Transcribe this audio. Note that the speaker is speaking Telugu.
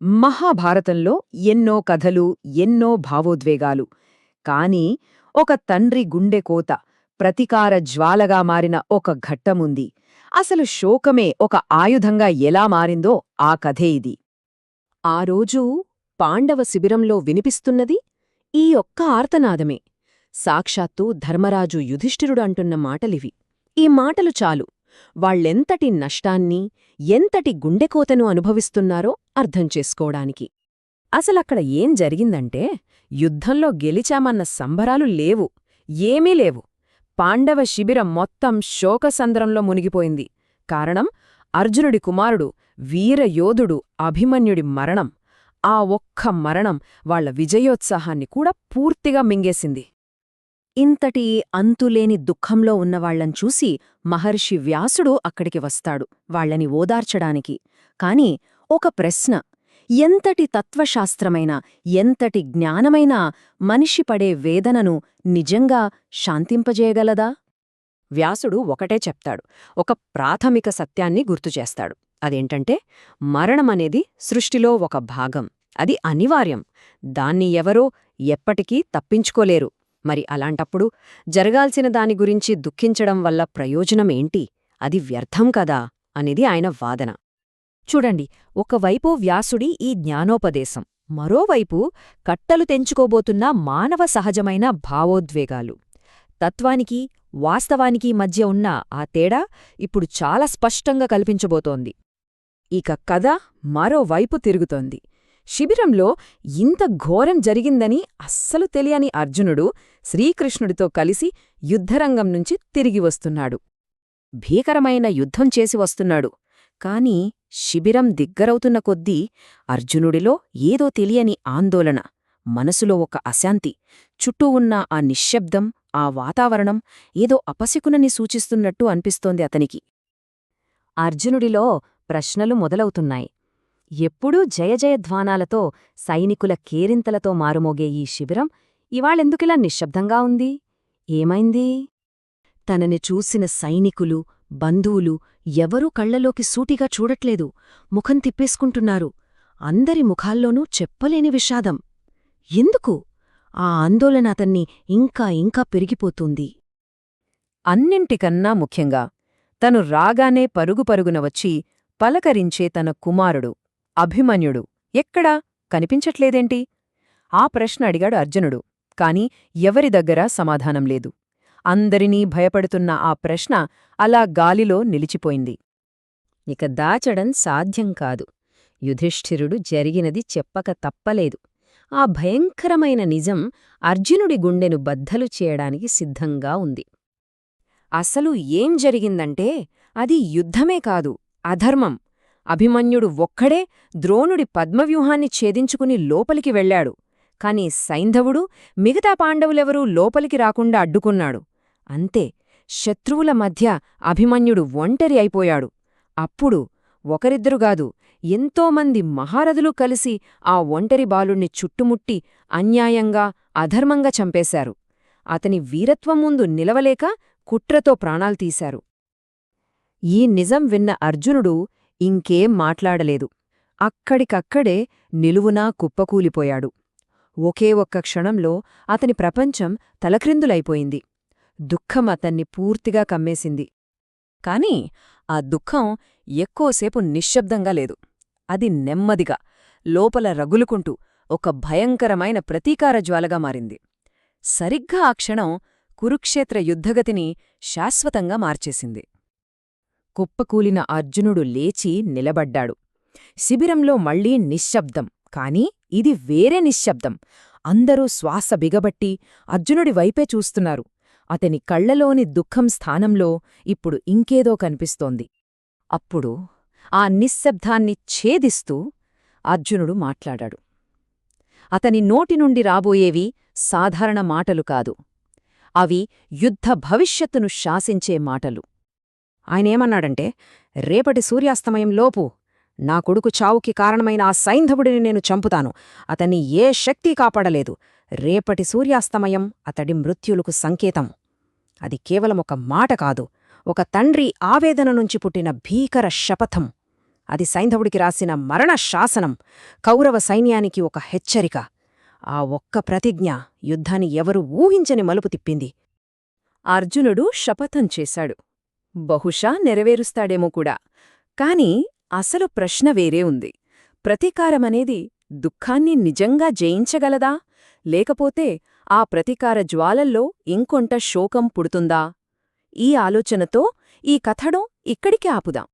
మహాభారతంలో ఎన్నో కథలు ఎన్నో భావోద్వేగాలు. కాని ఒక తండ్రి గుండె కోత ప్రతికార జ్వాలగా మారిన ఒక ఘట్టముంది. అసలు శోకమే ఒక ఆయుధంగా ఎలా మారిందో ఆ కథే ఇది. ఆ రోజు పాండవ శిబిరంలో వినిపిస్తున్నది ఈ ఒక్క ఆర్తనాదమే. సాక్షాత్తు ధర్మరాజు యుధిష్ఠిరుడు అంటున్న మాటలివి. ఈ మాటలు చాలు. వాళ్ళెంతటి నష్టాన్ని ఎంతటి గుండెకోతను అనుభవిస్తున్నారో అర్థం చేసుకోవడానికి. అసలక్కడ ఏం జరిగిందంటే యుద్ధంలో గెలిచామన్న సంబరాలు లేవు ఏమీ లేవు. పాండవ శిబిరం మొత్తం శోకసంద్రంలో మునిగిపోయింది. కారణం అర్జునుడి కుమారుడు వీరయోధుడు అభిమన్యుడి మరణం. ఆ ఒక్క మరణం వాళ్ళ విజయోత్సాహాన్ని కూడా పూర్తిగా మింగేసింది. ఇంతటి అంతులేని దుఃఖంలో ఉన్నవాళ్ళం చూసి మహర్షి వ్యాసుడు అక్కడికి వస్తాడు వాళ్ళని ఓదార్చడానికి. కాని ఒక ప్రశ్న ఎంతటి తత్వశాస్త్రమైన ఎంతటి జ్ఞానమైనా మనిషి పడే వేదనను నిజంగా శాంతింపజేయగలదా? వ్యాసుడు ఒకటే చెప్తాడు ఒక ప్రాథమిక సత్యాన్ని గుర్తుచేస్తాడు అదేంటంటే మరణమనేది సృష్టిలో ఒక భాగం అది అనివార్యం. దాన్ని ఎవరో ఎప్పటికీ తప్పించుకోలేరు. మరి అలాంటప్పుడు జరగాల్సిన దాని గురించి దుఃఖించడం వల్ల ప్రయోజనమేంటి? అది వ్యర్థం కదా? అనేది ఆయన వాదన. చూడండి ఒకవైపు వ్యాసుడి ఈ జ్ఞానోపదేశం మరోవైపు కట్టలు తెంచుకోబోతున్న మానవ సహజమైన భావోద్వేగాలు. తత్వానికి వాస్తవానికి మధ్య ఉన్న ఆ తేడా ఇప్పుడు చాలా స్పష్టంగా కల్పించబోతోంది. ఇక కథ మరోవైపు తిరుగుతోంది. శిబిరంలో ఇంత ఘోరం జరిగిందని అస్సలు తెలియని అర్జునుడు శ్రీకృష్ణుడితో కలిసి యుద్ధరంగం నుంచి తిరిగి వస్తున్నాడు. భీకరమైన యుద్ధం చేసి వస్తున్నాడు. కాని శిబిరం దిగ్గరవుతున్న కొద్దీ అర్జునుడిలో ఏదో తెలియని ఆందోళన మనసులో ఒక అశాంతి చుట్టూ ఉన్న ఆ నిశ్శబ్దం ఆ వాతావరణం ఏదో అపశకునని సూచిస్తున్నట్టు అనిపిస్తోంది అతనికి. అర్జునుడిలో ప్రశ్నలు మొదలవుతున్నాయి. ఎప్పుడూ జయజయధ్వానాలతో సైనికుల కేరింతలతో మారుమోగే ఈ శిబిరం ఇవాళెందుకిలా నిశ్శబ్దంగా ఉంది? ఏమైంది? తనని చూసిన సైనికులు బంధువులు ఎవరూ కళ్ళలోకి సూటిగా చూడట్లేదు. ముఖం తిప్పేసుకుంటున్నారు. అందరి ముఖాల్లోనూ చెప్పలేని విషాదం. ఎందుకు? ఆ ఆందోళన అతన్ని ఇంకా ఇంకా పెరిగిపోతుంది. అన్నింటికన్నా ముఖ్యంగా తను రాగానే పరుగు పరుగున వచ్చి పలకరించే తన కుమారుడు అభిమన్యుడు. ఎక్కడా? కనిపించట్లేదేంటి? ఆ ప్రశ్న అడిగాడు అర్జునుడు. కాని ఎవరి దగ్గర సమాధానం లేదు. అందరినీ భయపడుతున్న ఆ ప్రశ్న అలా గాలిలో నిలిచిపోయింది. ఇక దాచడం సాధ్యం కాదు. యుధిష్ఠిరుడు జరిగినది చెప్పక తప్పలేదు. ఆ భయంకరమైన నిజం అర్జునుడి గుండెను బద్దలు చేయడానికి సిద్ధంగా ఉంది. అసలు ఏం జరిగిందంటే అది యుద్ధమే కాదు అధర్మం. అభిమన్యుడు ఒక్కడే ద్రోణుడి పద్మవ్యూహాన్ని ఛేదించుకుని లోపలికి వెళ్ళాడు కాని సైంధవుడు మిగతా పాండవులెవరూ లోపలికి రాకుండా అడ్డుకున్నాడు. అంతే శత్రువుల మధ్య అభిమన్యుడు ఒంటరి అయిపోయాడు. అప్పుడు ఒకరిద్దరుగాదు ఎంతోమంది మహారథులు కలిసి ఆ ఒంటరి బాలుణ్ణి చుట్టుముట్టి అన్యాయంగా అధర్మంగా చంపేశారు. అతని వీరత్వం ముందు నిలవలేక కుట్రతో ప్రాణాలు తీశారు. ఈ నిజం విన్న అర్జునుడు ఇంకేం మాట్లాడలేదు. అక్కడికక్కడే నిలువునా కుప్పకూలిపోయాడు. ఒకే ఒక్క క్షణంలో అతని ప్రపంచం తలక్రిందులైపోయింది. దుఃఖం అతన్ని పూర్తిగా కమ్మేసింది. కాని ఆ దుఃఖం ఎక్కువసేపు నిశ్శబ్దంగా లేదు. అది నెమ్మదిగా లోపల రగులుకుంటూ ఒక భయంకరమైన ప్రతీకార జ్వాలగా మారింది. సరిగ్గా ఆ క్షణం కురుక్షేత్ర యుద్ధగతిని శాశ్వతంగా మార్చేసింది. కుప్పకూలిన అర్జునుడు లేచి నిలబడ్డాడు. శిబిరంలో మళ్ళీ నిశ్శబ్దం. కాని ఇది వేరే నిశ్శబ్దం. అందరూ శ్వాస బిగబట్టి అర్జునుడి వైపే చూస్తున్నారు. అతని కళ్ళలోని దుఃఖం స్థానంలో ఇప్పుడు ఇంకేదో కనిపిస్తోంది. అప్పుడు ఆ నిశ్శబ్దాన్ని ఛేదిస్తూ అర్జునుడు మాట్లాడాడు. అతని నోటి నుండి రాబోయేవి సాధారణ మాటలు కాదు. అవి యుద్ధ భవిష్యత్తును శాసించే మాటలు. ఆయనేమన్నాడంటే రేపటి సూర్యాస్తమయంలోపు నా కొడుకు చావుకి కారణమైన ఆ సైంధవుడిని నేను చంపుతాను. అతన్ని ఏ శక్తి కాపాడలేదు. రేపటి సూర్యాస్తమయం అతడి మృత్యులకు సంకేతం. అది కేవలం ఒక మాట కాదు. ఒక తండ్రి ఆవేదన నుంచి పుట్టిన భీకర శపథం. అది సైంధవుడికి రాసిన మరణ శాసనం. కౌరవ సైన్యానికి ఒక హెచ్చరిక. ఆ ఒక్క ప్రతిజ్ఞ యుద్ధాన్ని ఎవరు ఊహించని మలుపు తిప్పింది. అర్జునుడు శపథం చేశాడు. బహుశా నెరవేరుస్తాడేమో కూడా. కాని అసలు ప్రశ్న వేరే ఉంది. ప్రతీకారమనేది దుఃఖాన్ని నిజంగా జయించగలదా? లేకపోతే ఆ ప్రతీకార జ్వాలల్లో ఇంకొంట శోకం పుడుతుందా? ఈ ఆలోచనతో ఈ కథడం ఇక్కడికి ఆపుదాం.